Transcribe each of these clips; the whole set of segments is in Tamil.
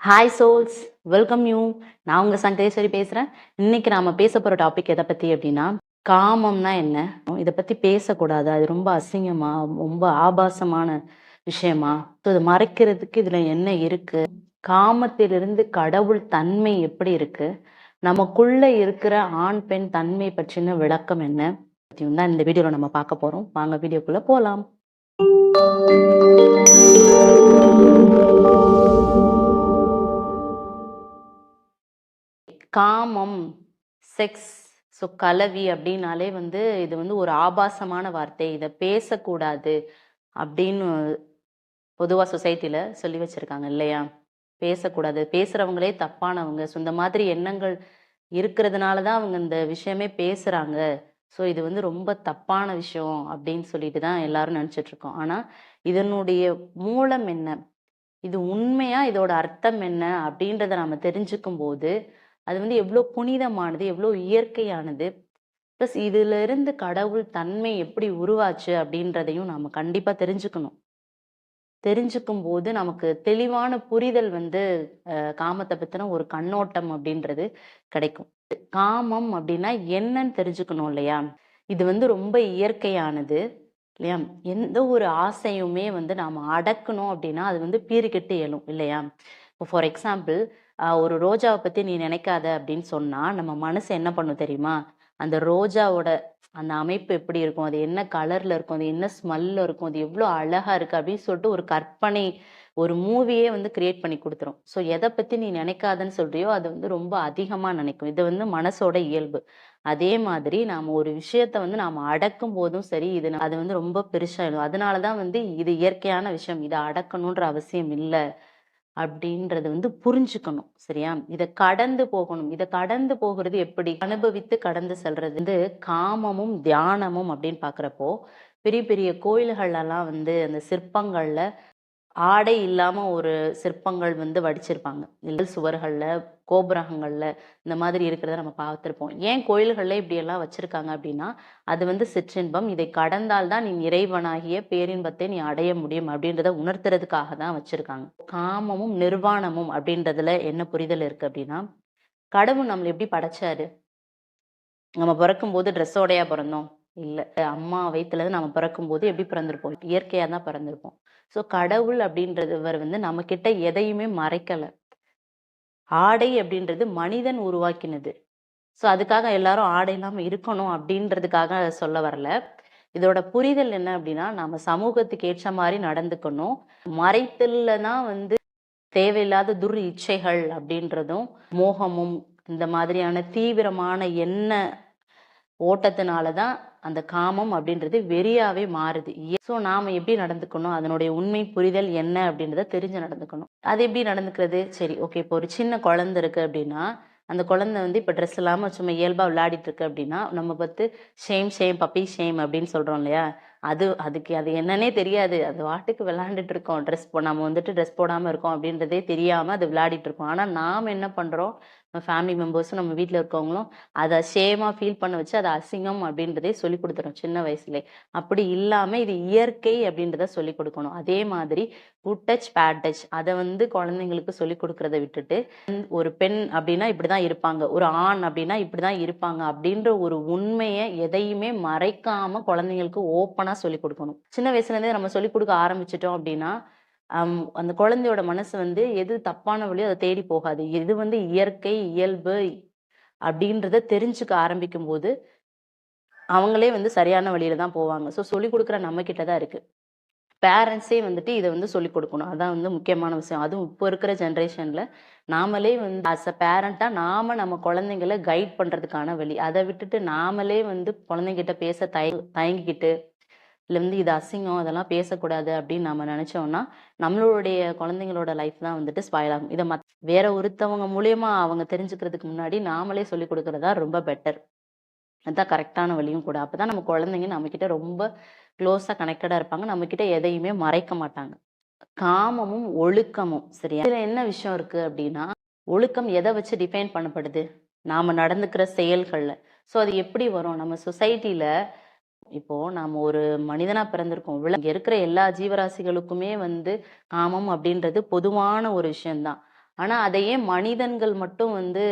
ஹாய் சோல்ஸ் வெல்கம் யூ நான் உங்கள் சங்கரேஸ்வரி பேசுகிறேன் இன்னைக்கு நாம பேச போகிற டாபிக் எதை பற்றி அப்படின்னா காமம்னா என்ன? இதை பற்றி பேசக்கூடாது. அது ரொம்ப அசிங்கமா ரொம்ப ஆபாசமான விஷயமா? ஸோ இதை மறைக்கிறதுக்கு இதில் என்ன இருக்குது காமத்திலிருந்து கடவுள் தன்மை எப்படி இருக்கு? நமக்குள்ளே இருக்கிற ஆண் பெண் தன்மை பற்றின விளக்கம் என்ன? பற்றியும் தான் இந்த வீடியோவில் நம்ம பார்க்க போகிறோம் வாங்க வீடியோக்குள்ளே போகலாம் காமம் செக்ஸ் ஸோ கலவி அப்படின்னாலே வந்து இது வந்து ஒரு ஆபாசமான வார்த்தை. இதை பேசக்கூடாது அப்படின்னு பொதுவாக சொசைட்டியில் சொல்லி வச்சுருக்காங்க இல்லையா? பேசக்கூடாது. பேசுகிறவங்களே தப்பானவங்க. ஸோ இந்த மாதிரி எண்ணங்கள் இருக்கிறதுனால தான் அவங்க இந்த விஷயமே பேசுகிறாங்க ஸோ இது வந்து ரொம்ப தப்பான விஷயம் அப்படின்னு சொல்லிட்டு தான் எல்லாரும் நினச்சிட்ருக்கோம் ஆனால் இதனுடைய மூலம் என்ன? இது உண்மையாக இதோட அர்த்தம் என்ன? அப்படின்றத நம்ம தெரிஞ்சுக்கும் போது அது வந்து எவ்வளோ புனிதமானது எவ்வளோ இயற்கையானது. ப்ளஸ் இதிலிருந்து கடவுள் தன்மை எப்படி உருவாச்சு அப்படின்றதையும் நாம் கண்டிப்பாக தெரிஞ்சுக்கணும். தெரிஞ்சுக்கும் போது நமக்கு தெளிவான புரிதல் வந்து காமத்தை பற்றின ஒரு கண்ணோட்டம் அப்படின்றது கிடைக்கும். காமம் அப்படின்னா என்னன்னு தெரிஞ்சுக்கணும் இல்லையா? இது வந்து ரொம்ப இயற்கையானது இல்லையா? எந்த ஒரு ஆசையுமே வந்து நாம் அடக்கணும் அப்படின்னா அது வந்து பீறிக்கிட்டு இயலும் இல்லையா? இப்போ ஃபார் எக்ஸாம்பிள் ஒரு ரோஜாவை பத்தி நீ நினைக்காத அப்படின்னு சொன்னா நம்ம மனசு என்ன பண்ணும் தெரியுமா? அந்த ரோஜாவோட அந்த அமைப்பு எப்படி இருக்கும்? அது என்ன கலர்ல இருக்கும்? அது என்ன ஸ்மெல்ல இருக்கும்? அது எவ்வளோ அழகா இருக்கு? அப்படின்னு சொல்லிட்டு ஒரு கற்பனை ஒரு மூவியே வந்து கிரியேட் பண்ணி கொடுத்துரும். ஸோ எதை பத்தி நீ நினைக்காதன்னு சொல்றியோ அது வந்து ரொம்ப அதிகமா நினைக்கும். இது வந்து மனசோட இயல்பு. அதே மாதிரி நாம ஒரு விஷயத்த வந்து நாம அடக்கும் போதும் சரி இது அது வந்து ரொம்ப பெருசாயிடும் அதனாலதான் வந்து இது இயற்கையான விஷயம். இதை அடக்கணுன்ற அவசியம் இல்லை. அப்படின்றது வந்து புரிஞ்சுக்கணும் சரியா? இதை கடந்து போகணும். இதை கடந்து போகிறது எப்படி? அனுபவித்து கடந்து செல்றது. வந்து காமமும் தியானமும் அப்படின்னு பாக்குறப்போ பெரிய பெரிய கோயில்கள்லாம் வந்து அந்த சிற்பங்கள்ல ஆடை இல்லாமல் ஒரு சிற்பங்கள் வந்து வடிச்சிருப்பாங்க. நெல் சுவர்களில் கோபுரகங்களில் இந்த மாதிரி இருக்கிறத நம்ம பார்த்துருப்போம். ஏன் கோயில்களில் இப்படியெல்லாம் வச்சுருக்காங்க அப்படின்னா அது வந்து சிற்றின்பம். இதை கடந்தால்தான் நீ இறைவனாகிய பேரின்பத்தை நீ அடைய முடியும் அப்படின்றத உணர்த்துறதுக்காக தான் வச்சுருக்காங்க. காமமும் நிர்வாணமும் அப்படின்றதுல என்ன புரிதல் இருக்குது அப்படின்னா கடவுள் நம்மளை எப்படி படைச்சாரு? நம்ம பிறக்கும்போது ட்ரெஸ்ஸோடையா பிறந்தோம்? இல்லை. அம்மா வயிற்றுல நம்ம பிறக்கும்போது எப்படி பிறந்திருப்போம்? இயற்கையாக தான் பிறந்திருப்போம். ஸோ கடவுள் அப்படின்றவர் வந்து நம்ம கிட்ட எதையுமே மறைக்கலை. ஆடை அப்படின்றது மனிதன் உருவாக்கினது. ஸோ அதுக்காக எல்லாரும் ஆடை இல்லாமல் இருக்கணும் அப்படின்றதுக்காக சொல்ல வரல. இதோட புரிதல் என்ன அப்படின்னா நம்ம சமூகத்துக்கு ஏற்ற மாதிரி நடந்துக்கணும். மறைத்தல்ல தான் வந்து தேவையில்லாத துர் இச்சைகள் அப்படின்றதும் மோகமும் இந்த மாதிரியான தீவிரமான எண்ண ஓட்டத்தினால தான் அந்த காமம் அப்படின்றது வெறியாவே மாறுது. ஸோ நாம எப்படி நடந்துக்கணும்? அதனுடைய உண்மை புரிதல் என்ன அப்படின்றத தெரிஞ்சு நடந்துக்கணும். அது எப்படி நடந்துக்கிறது? சரி ஓகே இப்போ ஒரு சின்ன குழந்தை இருக்கு அப்படின்னா அந்த குழந்தை வந்து இப்போ ட்ரெஸ் இல்லாமல் சும்மா இயல்பாக விளையாடிட்டு இருக்கு அப்படின்னா நம்ம பார்த்து ஷேம் ஷேம் பப்பி ஷேம் அப்படின்னு சொல்கிறோம் இல்லையா? அது அதுக்கு அது என்னன்னே தெரியாது. அது வாட்டுக்கு விளையாண்டுட்டு இருக்கோம். ட்ரெஸ் போ நம்ம வந்துட்டு ட்ரெஸ் போடாமல் இருக்கோம் அப்படின்றதே தெரியாமல் அது விளையாடிட்டு இருக்கோம். ஆனால் நாம் என்ன பண்ணுறோம் நம்ம ஃபேமிலி மெம்பர்ஸும் நம்ம வீட்டில் இருக்கவங்களும் அதை ஷேமா ஃபீல் பண்ண வச்சு அதை அசிங்கம் அப்படின்றதே சொல்லி கொடுத்துரும் சின்ன வயசுலே அப்படி இல்லாமல் இது இயற்கை அப்படின்றத சொல்லி கொடுக்கணும். அதே மாதிரி குட் டச் பேட் டச் அதை வந்து குழந்தைங்களுக்கு சொல்லி கொடுக்கறத விட்டுட்டு ஒரு பெண் அப்படின்னா இப்படி தான் இருப்பாங்க ஒரு ஆண் அப்படின்னா இப்படி தான் இருப்பாங்க அப்படின்ற ஒரு உண்மையை எதையுமே மறைக்காம குழந்தைங்களுக்கு ஓப்பனாக சொல்லி கொடுக்கணும். சின்ன வயசுலேருந்தே நம்ம சொல்லி கொடுக்க ஆரம்பிச்சிட்டோம் அப்படின்னா அந்த குழந்தையோட மனசு வந்து எது தப்பான வழியோ அதை தேடி போகாது. எது வந்து இயற்கை இயல்பு அப்படின்றத தெரிஞ்சுக்க ஆரம்பிக்கும் போது அவங்களே வந்து சரியான வழியில தான் போவாங்க. ஸோ சொல்லி கொடுக்குற நம்ம கிட்ட தான் இருக்கு. பேரண்ட்ஸே வந்துட்டு இதை வந்து சொல்லி கொடுக்கணும். அதான் வந்து முக்கியமான விஷயம். அதுவும் இப்போ இருக்கிற ஜென்ரேஷன்ல நாமளே வந்து அஸ் அ பேரண்டா நாம நம்ம குழந்தைங்களை கைட் பண்றதுக்கான வழி. அதை விட்டுட்டு நாமளே வந்து குழந்தைங்கிட்ட பேச தய தயங்கிக்கிட்டு இல்லை வந்து இது அசிங்கம் அதெல்லாம் பேசக்கூடாது அப்படின்னு நம்ம நினச்சோம்னா நம்மளுடைய குழந்தைங்களோட லைஃப் தான் வந்துட்டு ஸ்பாயில் ஆகும். இதை மத் வேற ஒருத்தவங்க மூலயமா அவங்க தெரிஞ்சுக்கிறதுக்கு முன்னாடி நாமளே சொல்லி கொடுக்கறதா ரொம்ப பெட்டர் அதுதான் கரெக்டான வழியும் கூட. அப்பதான் நம்ம குழந்தைங்க நம்மக்கிட்ட ரொம்ப க்ளோஸாக கனெக்டடாக இருப்பாங்க. நம்மக்கிட்ட எதையுமே மறைக்க மாட்டாங்க. காமமும் ஒழுக்கமும் சரியா? இதில் என்ன விஷயம் இருக்கு அப்படின்னா ஒழுக்கம் எதை வச்சு டிஃபைன் பண்ணப்படுது? நாம் நடந்துக்கிற செயல்களில். ஸோ அது எப்படி வரும்? நம்ம சொசைட்டியில் இப்போ நாம ஒரு மனிதனா பிறந்திருக்கோம். இங்க இருக்கிற எல்லா ஜீவராசிகளுக்குமே வந்து காமம் அப்படின்றது பொதுவான ஒரு விஷயம்தான். ஆனா அதையே மனிதன்கள் மட்டும் வந்து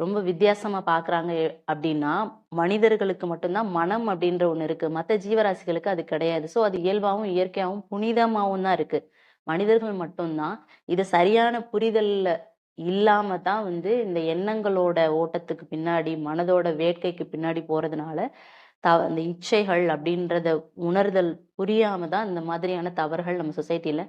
ரொம்ப வித்தியாசமா பாக்குறாங்க அப்படின்னா மனிதர்களுக்கு மட்டும்தான் மனம் அப்படின்ற ஒண்ணு இருக்கு. மற்ற ஜீவராசிகளுக்கு அது கிடையாது. ஸோ அது இயல்பாகவும் இயற்கையாகவும் புனிதமாகவும் தான் இருக்கு. மனிதர்கள் மட்டும்தான் இது சரியான புரிதல்ல இல்லாம தான் வந்து இந்த எண்ணங்களோட ஓட்டத்துக்கு பின்னாடி மனதோட வேட்கைக்கு பின்னாடி போறதுனால த அந்த இச்சைகள் அப்படின்றத உணர்தல் புரியாம தான் இந்த மாதிரியான தவறுகள் நம்ம சொசைட்டில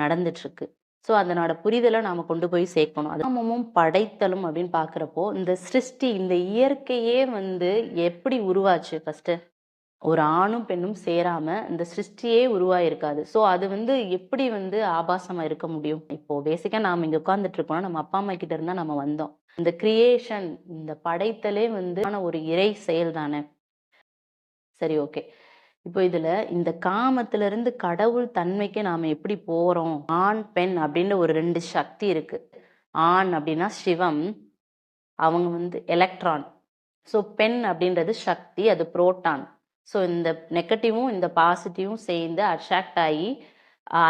நடந்துட்டு இருக்கு ஸோ அதனோட புரிதலை நாம கொண்டு போய் சேர்க்கணும். அதாமமும் படைத்தலும் அப்படின்னு பார்க்குறப்போ இந்த சிருஷ்டி இந்த இயற்கையே வந்து எப்படி உருவாச்சு ஃபர்ஸ்ட் ஒரு ஆணும் பெண்ணும் சேராம இந்த சிருஷ்டியே உருவாயிருக்காது. ஸோ அது வந்து எப்படி வந்து ஆபாசமா இருக்க முடியும்? இப்போ பேசிக்கா நாம இங்க உட்கார்ந்துட்டு இருக்கோம்னா நம்ம அப்பா அம்மா கிட்ட இருந்தா நம்ம வந்தோம். இந்த கிரியேஷன் இந்த படைத்தலே வந்து ஒரு இறை செயல் தானே சரி ஓகே. இப்போ இதுல இந்த காமத்துல இருந்து கடவுள் தன்மைக்கு நாம எப்படி போறோம்? ஆண் பெண் அப்படின்ற ஒரு ரெண்டு சக்தி இருக்கு. ஆண் அப்படின்னா சிவம் அவங்க வந்து எலக்ட்ரான் ஸோ பெண் அப்படின்றது சக்தி அது புரோட்டான் ஸோ இந்த நெகட்டிவும் இந்த பாசிட்டிவும் சேர்ந்து அட்ராக்ட் ஆகி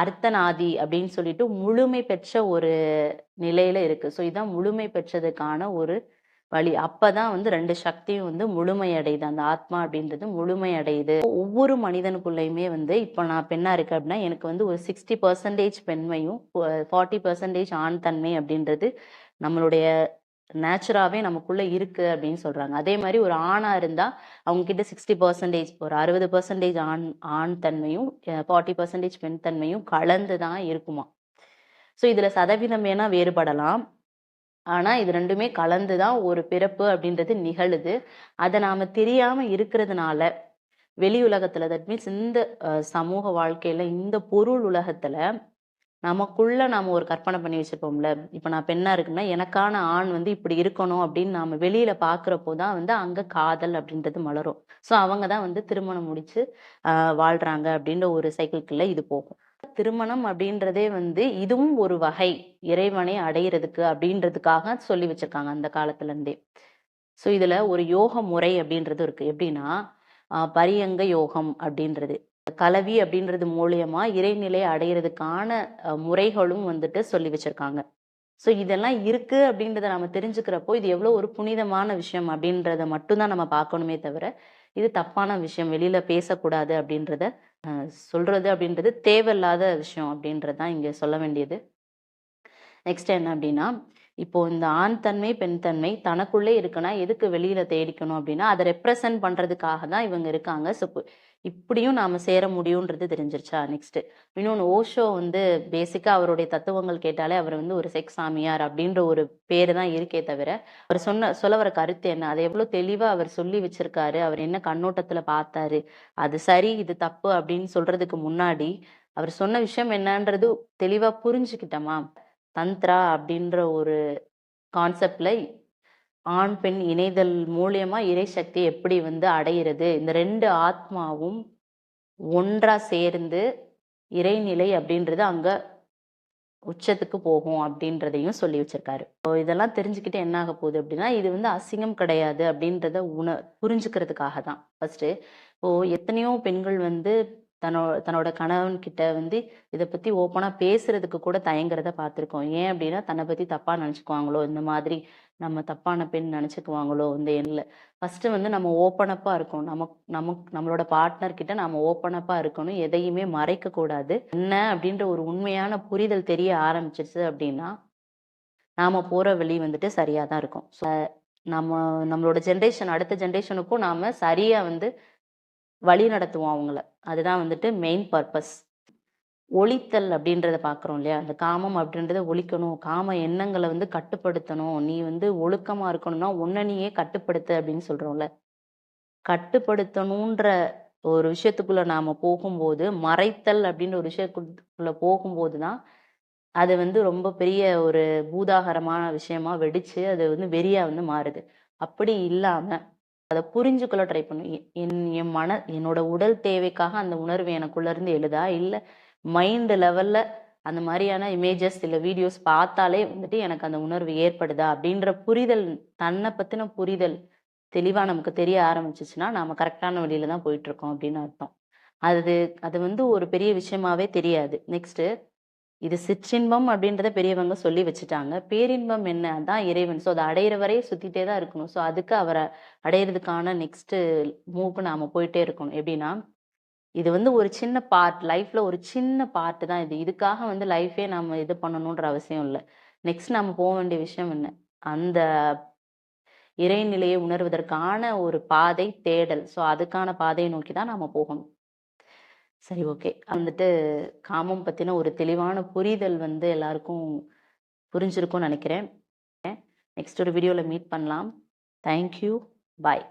அர்த்தநாதி அப்படின்னு சொல்லிட்டு முழுமை பெற்ற ஒரு நிலையில இருக்கு. ஸோ இதுதான் முழுமை பெற்றதுக்கான ஒரு வழி அப்பதான் வந்து ரெண்டு சக்தியும் வந்து முழுமையடையுது. அந்த ஆத்மா அப்படின்றது முழுமை அடையுது ஒவ்வொரு மனிதனுக்குள்ளயுமே வந்து இப்போ நான் பெண்ணா இருக்கேன் அப்படின்னா எனக்கு வந்து ஒரு சிக்ஸ்டி பர்சன்டேஜ் பெண்மையும் ஃபார்ட்டி பர்சன்டேஜ் ஆண் தன்மை அப்படின்றது நம்மளுடைய நேச்சுராவே நமக்குள்ளே இருக்குது அப்படின்னு சொல்கிறாங்க அதே மாதிரி ஒரு ஆணாக இருந்தால் அவங்கக்கிட்ட சிக்ஸ்டி பர்சன்டேஜ் ஒரு அறுபது பர்சன்டேஜ் ஆண் ஆண் தன்மையும் ஃபார்ட்டி பர்சன்டேஜ் பெண் தன்மையும் கலந்து தான் இருக்குமா ஸோ இதில் சதவீதம் வேணால் வேறுபடலாம். ஆனால் இது ரெண்டுமே கலந்து தான் ஒரு பிறப்பு அப்படின்றது நிகழுது. அதை நாம் தெரியாமல் இருக்கிறதுனால வெளி உலகத்தில் தட் மீன்ஸ் இந்த சமூக வாழ்க்கையில் இந்த பொருள் உலகத்தில் நமக்குள்ள நாம் ஒரு கற்பனை பண்ணி வச்சுருப்போம்ல. இப்போ நான் பெண்ணாக இருக்குன்னா எனக்கான ஆண் வந்து இப்படி இருக்கணும் அப்படின்னு நாம் வெளியில் பார்க்குறப்போ தான் வந்து அங்கே காதல் அப்படின்றது மலரும். ஸோ அவங்க தான் வந்து திருமணம் முடித்து வாழ்கிறாங்க அப்படின்ற ஒரு சைக்கிள்குள்ளே இது போகும். திருமணம் அப்படின்றதே வந்து இதுவும் ஒரு வகை. இறைவனை அடையிறதுக்கு அப்படின்றதுக்காக சொல்லி வச்சிருக்காங்க அந்த காலத்துல இருந்தே. ஸோ இதுல ஒரு யோக முறை அப்படின்றது இருக்கு. எப்படின்னா பரியங்க யோகம் அப்படின்றது. கலவி அப்படின்றது மூலியமா இறைநிலை அடையிறதுக்கான முறைகளும் வந்துட்டு சொல்லி வச்சிருக்காங்க. ஸோ இதெல்லாம் இருக்கு அப்படின்றத நம்ம தெரிஞ்சுக்கிறப்போ இது எவ்வளோ ஒரு புனிதமான விஷயம் அப்படின்றத மட்டும்தான் நம்ம பார்க்கணுமே தவிர இது தப்பான விஷயம் வெளியில பேசக்கூடாது அப்படின்றத அஹ், சொல்றது அப்படின்றது தேவையில்லாத விஷயம் அப்படின்றதுதான் இங்க சொல்ல வேண்டியது. நெக்ஸ்ட் என்ன அப்படின்னா இப்போ இந்த ஆண் தன்மை பெண் தன்மை தனக்குள்ளே இருக்குன்னா எதுக்கு வெளியில தேடிக்கணும் அப்படின்னா அதை ரெப்ரசன்ட் பண்றதுக்காக தான் இவங்க இருக்காங்க. இப்படியும் நாம சேர முடியும்ன்றது தெரிஞ்சிருச்சா? நெக்ஸ்ட் இன்னொன்று ஓஷோ வந்து பேசிக்கா அவருடைய தத்துவங்கள் கேட்டாலே அவர் வந்து ஒரு செக்ஸ் சாமியார் அப்படின்ற ஒரு பேரு தான் இருக்கே தவிர அவர் சொன்ன சொல்ல வர கருத்து என்ன? அதை எவ்வளவு தெளிவா அவர் சொல்லி வச்சிருக்காரு? அவர் என்ன கண்ணோட்டத்துல பார்த்தாரு? அது சரி இது தப்பு அப்படின்னு சொல்றதுக்கு முன்னாடி அவர் சொன்ன விஷயம் என்னன்றது தெளிவா புரிஞ்சுக்கிட்டோமா? தந்த்ரா அப்படின்ற ஒரு கான்செப்ட்ல ஆண் பெண் இணைதல் மூலியமா இறை சக்தி எப்படி வந்து அடையிறது? இந்த ரெண்டு ஆத்மாவும் ஒன்றா சேர்ந்து இறைநிலை அப்படின்றது அங்க உச்சத்துக்கு போகும் அப்படின்றதையும் சொல்லி வச்சிருக்காரு. இப்போ இதெல்லாம் தெரிஞ்சுக்கிட்டு என்ன ஆக போகுது அப்படின்னா இது வந்து அசிங்கம் கிடையாது அப்படின்றத உண புரிஞ்சுக்கிறதுக்காக தான் ஃபர்ஸ்ட் இப்போ எத்தனையோ பெண்கள் வந்து தன்னோ தன்னோட கணவன் கிட்ட வந்து இதை பத்தி ஓப்பனா பேசுறதுக்கு கூட தயங்குறத பார்த்திருக்கோம் ஏன் அப்படின்னா தன்னை பத்தி தப்பா நினைச்சுக்குவாங்களோ இந்த மாதிரி நம்ம தப்பான பெண் நினைச்சுக்குவாங்களோ இந்த எண்ணில் ஃபர்ஸ்ட் வந்து நம்ம ஓப்பனப்பா இருக்கணும். நமக்கு நமக்கு நம்மளோட பார்ட்னர் கிட்ட நம்ம ஓப்பனப்பா இருக்கணும். எதையுமே மறைக்க கூடாது. என்ன அப்படின்ற ஒரு உண்மையான புரிதல் தெரிய ஆரம்பிச்சிருச்சு அப்படின்னா நாம போற வழி வந்துட்டு சரியா தான் இருக்கும் நம்ம நம்மளோட ஜென்ரேஷன் அடுத்த ஜென்ரேஷனுக்கும் நாம சரியா வந்து வழி நடத்துவோம் அவங்கள. அதுதான் வந்துட்டு மெயின் பர்பஸ் ஒழித்தல் அப்படின்றத பார்க்குறோம் இல்லையா? அந்த காமம் அப்படின்றத ஒழிக்கணும். காம எண்ணங்களை வந்து கட்டுப்படுத்தணும். நீ வந்து ஒழுக்கமாக இருக்கணும்னா உன்னை நீயே கட்டுப்படுத்து அப்படின்னு சொல்கிறோம்ல கட்டுப்படுத்தணுன்ற ஒரு விஷயத்துக்குள்ளே நாம் போகும்போது மறைத்தல் அப்படின்ற ஒரு விஷயத்துக்குள்ளே போகும்போது தான் அது வந்து ரொம்ப பெரிய ஒரு பூதாகரமான விஷயமா வெடித்து அது வந்து வெறியாக வந்து மாறுது. அப்படி இல்லாமல் அதை புரிஞ்சுக்கொள்ள ட்ரை பண்ணும். என் என் மன என்னோட உடல் தேவைக்காக அந்த உணர்வு எனக்குள்ள இருந்து எழுதா? இல்லை மைண்ட் லெவல்ல அந்த மாதிரியான இமேஜஸ் இல்லை வீடியோஸ் பார்த்தாலே வந்துட்டு எனக்கு அந்த உணர்வு ஏற்படுதா? அப்படின்ற புரிதல் தன்னை பத்தின புரிதல் தெளிவா நமக்கு தெரிய ஆரம்பிச்சிச்சுன்னா நாம கரெக்டான வழியில தான் போயிட்டு இருக்கோம் அப்படின்னு அர்த்தம். அது அது வந்து ஒரு பெரிய விஷயமாவே தெரியாது. நெக்ஸ்ட் இது சிற்றின்பம் அப்படின்றத பெரியவங்க சொல்லி வச்சுட்டாங்க. பேரின்பம் என்ன? தான் இறைவன். ஸோ அதை அடையிற வரையே சுத்திட்டே தான் இருக்கணும். ஸோ அதுக்கு அவரை அடையிறதுக்கான நெக்ஸ்ட் மூவ்க்கு நாம போயிட்டே இருக்கணும். எப்படின்னா இது வந்து ஒரு சின்ன பார்ட் லைஃப்ல ஒரு சின்ன பார்ட் தான் இது. இதுக்காக வந்து லைஃபே நம்ம இது பண்ணணுன்ற அவசியம் இல்லை. நெக்ஸ்ட் நம்ம போக வேண்டிய விஷயம் என்ன? அந்த இறைநிலையை உணர்வதற்கான ஒரு பாதை தேடல். ஸோ அதுக்கான பாதையை நோக்கி தான் நாம போகணும். சரி ஓகே. வந்துட்டு காமம் பத்தின ஒரு தெளிவான புரிதல் வந்து எல்லாருக்கும் புரிஞ்சிருக்கும்னு நினைக்கிறேன். நெக்ஸ்ட் ஒரு வீடியோல மீட் பண்ணலாம். Thank you bye